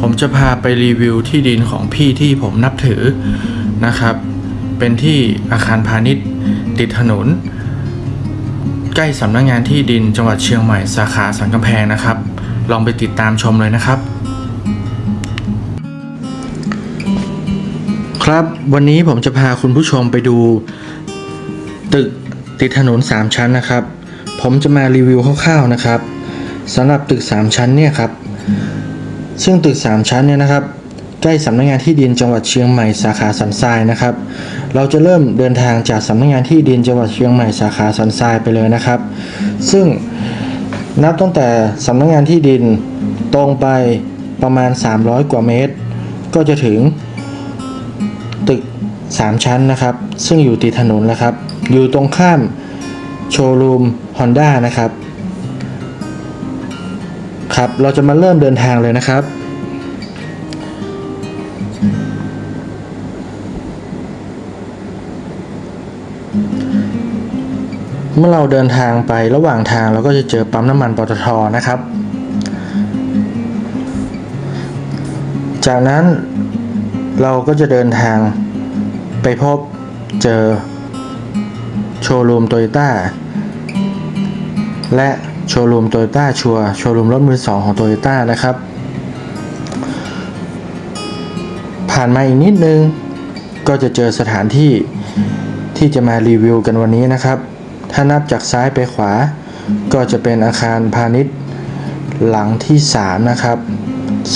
ผมจะพาไปรีวิวที่ดินของพี่ที่ผมนับถือนะครับ เป็นที่อาคารพาณิชย์ ติดถนน ใกล้สำนักงงานที่ดินจังหวัดเชียงใหม่สาขาสันกำแพงนะครับ ลองไปติดตามชมเลยนะครับ ครับวันนี้ผมจะพาคุณผู้ชมไปดู ตึกติดถนน 3 ชั้นนะครับ ผมจะมารีวิวคร่าวๆนะครับสำหรับตึก 3 ชั้นเนี่ยครับ ซึ่งตึก 3 ชั้นเนี่ยนะครับ ใกล้สำนักงานที่ดินจังหวัดเชียงใหม่สาขาสันทรายนะครับ เราจะเริ่มเดินทางจากสำนักงานที่ดินจังหวัดเชียงใหม่สาขาสันทรายไปเลยนะครับ ซึ่งนับตั้งแต่สำนักงานที่ดินตรงไปประมาณ 300 กว่าเมตร ก็จะถึงตึก 3 ชั้นนะครับ ซึ่งอยู่ติดถนนแล้วครับ อยู่ตรงข้ามโชว์รูม Honda นะครับ ครับ เราจะมาเริ่มเดินทางเลยนะครับ เมื่อเราเดินทางไประหว่างทางเราก็จะเจอปั๊มน้ำมันปตทนะครับ จากนั้นเราก็จะเดินทางไปพบเจอโชว์รูมโตโยต้าและโชว์รูมโตโยต้าชัวโชว์รูมรถมือสองของโตโยต้านะครับ ผ่านมาอีกนิดนึงก็จะเจอสถานที่ ที่จะมารีวิวกันวันนี้นะครับ ถ้านับจากซ้ายไปขวา ก็จะเป็นอาคารพาณิชย์ หลังที่ 3 นะครับ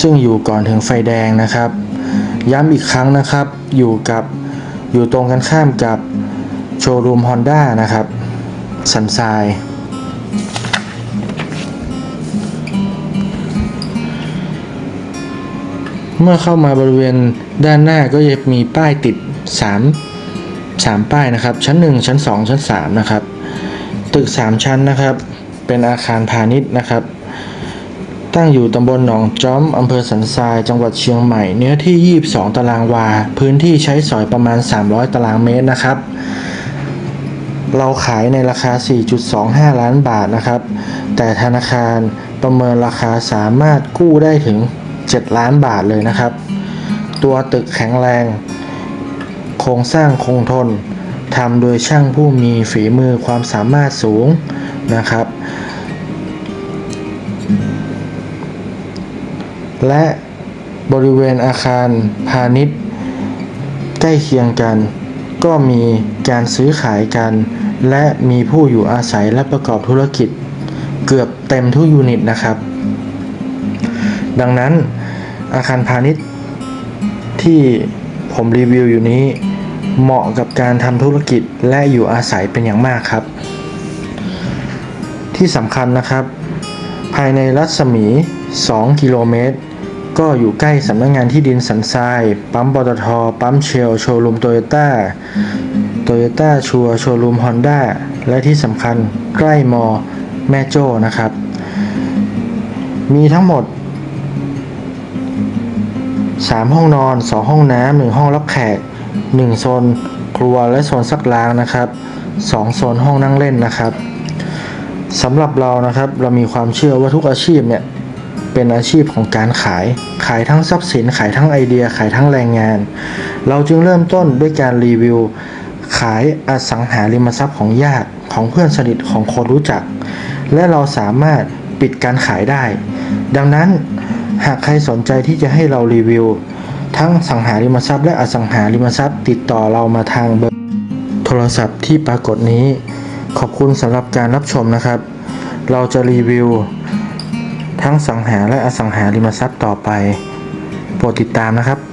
ซึ่งอยู่ก่อนถึงไฟแดงนะครับ ย้ำอีกครั้งนะครับ อยู่กับอยู่ตรงกันข้ามกับโชว์รูม Honda นะครับ สันทรายเมื่อเข้ามาบริเวณด้านหน้าก็จะมีป้ายติด 3 3 ป้ายนะครับ ชั้น 1 ชั้น 2 ชั้น 3 นะครับ ตึก 3 ชั้นนะครับ เป็นอาคารพาณิชย์นะครับ ตั้งอยู่ตำบลหนองจ้อมอำเภอสันทราย จังหวัดเชียงใหม่ เนื้อที่ 22 ตารางวา พื้นที่ใช้สอยประมาณ 300 ตารางเมตรนะครับ เราขายในราคา 4.25 ล้านบาทนะครับ แต่ธนาคารประเมินราคาสามารถกู้ได้ถึง 7 ล้านบาทเลยนะครับ ตัวตึกแข็งแรง โครงสร้างคงทนทำโดยช่างผู้มีฝีมือความสามารถสูงนะครับ และบริเวณอาคารพาณิชย์ ใกล้เคียงกัน ก็มีการซื้อขายกัน และมีผู้อยู่อาศัยและประกอบธุรกิจ เกือบเต็มทุกยูนิตนะครับ ดังนั้นอาคารพาณิชย์ที่ผมรีวิวอยู่นี้ เหมาะกับการทำธุรกิจและอยู่อาศัยเป็นอย่างมากครับ ที่สำคัญนะครับ ภายในรัศมี 2 กิโลเมตร ก็อยู่ใกล้สำนักงงานที่ดินสันทราย ปั๊มปตท ปั๊มเชล โชว์รูมโตโยต้า โตโยต้าชัวโชว์รูมฮอนด้า และที่สำคัญใกล้มอ แม่โจ้นะครับ มีทั้งหมด3ห้องนอน 2 ห้องน้ำ 1 ห้องรับแขก 1โซนครัวและโซนซักล้างนะครับ2โซนห้องนั่งเล่นนะครับสำหรับเรานะครับเรามีความเชื่อว่าทุกอาชีพเนี่ยเป็นอาชีพของการขาย ขายทั้งทรัพย์สิน ขายทั้งไอเดีย ขายทั้งแรงงาน เราจึงเริ่มต้นด้วยการรีวิว ขายอสังหาริมทรัพย์ของญาติของเพื่อนสนิทของคนรู้จัก และเราสามารถปิดการขายได้ ดังนั้นหากใครสนใจที่จะให้เรารีวิว ทั้งสังหาริมทรัพย์และอสังหาริมทรัพย์ ติดต่อเรามาทางเบอร์โทรศัพท์ที่ปรากฏนี้ ขอบคุณสำหรับการรับชมนะครับ เราจะรีวิว ทั้งสังหาและอสังหาริมทรัพย์ต่อไป โปรดติดตามนะครับ